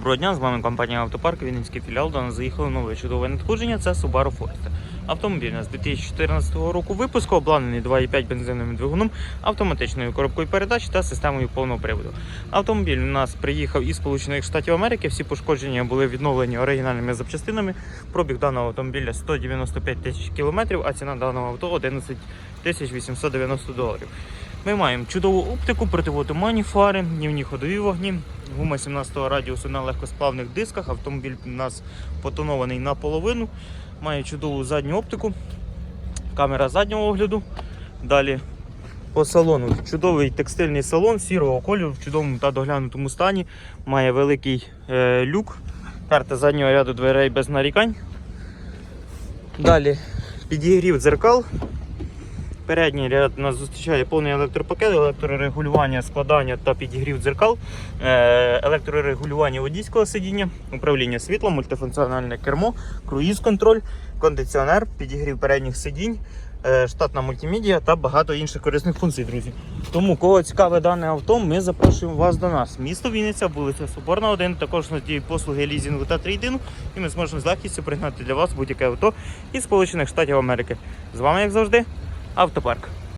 Доброго дня, з вами компанія Автопарк, Вінницький філіал. До нас заїхало нове чудове надходження. Це Subaru Forester. Автомобіль у нас 2014 року випуску, обладнаний 2,5 бензиновим двигуном, автоматичною коробкою передач та системою повного приводу. Автомобіль у нас приїхав із Сполучених Штатів Америки. Всі пошкодження були відновлені оригінальними запчастинами. Пробіг даного автомобіля 195 тисяч кілометрів, а ціна даного авто 11 тисяч 890 доларів. Ми маємо чудову оптику, противотуманні фари, днівні ходові вогні, гума 17-го радіусу на легкосплавних дисках. Автомобіль у нас потонований наполовину, має чудову задню оптику, камера заднього огляду. Далі по салону чудовий текстильний салон сірого кольору в чудовому та доглянутому стані. Має великий е, люк, карта заднього ряду дверей без нарікань. Далі підігрів дзеркал. Передній ряд нас зустрічає повний електропакет, електрорегулювання, складання та підігрів дзеркал, е, електрорегулювання водійського сидіння, управління світлом, мультифункціональне кермо, круїз-контроль, кондиціонер, підігрів передніх сидінь, е, штатна мультимедіа та багато інших корисних функцій, друзі. Тому, кого цікаве дане авто, ми запрошуємо вас до нас. Місто Вінниця, вулиця Соборна, 1, також надіють послуги лізінгу та трейдингу, і ми зможемо з легкістю пригнати для вас будь-яке авто із Сполучених Штатів Америки. З вами, як завжди, Автопарк.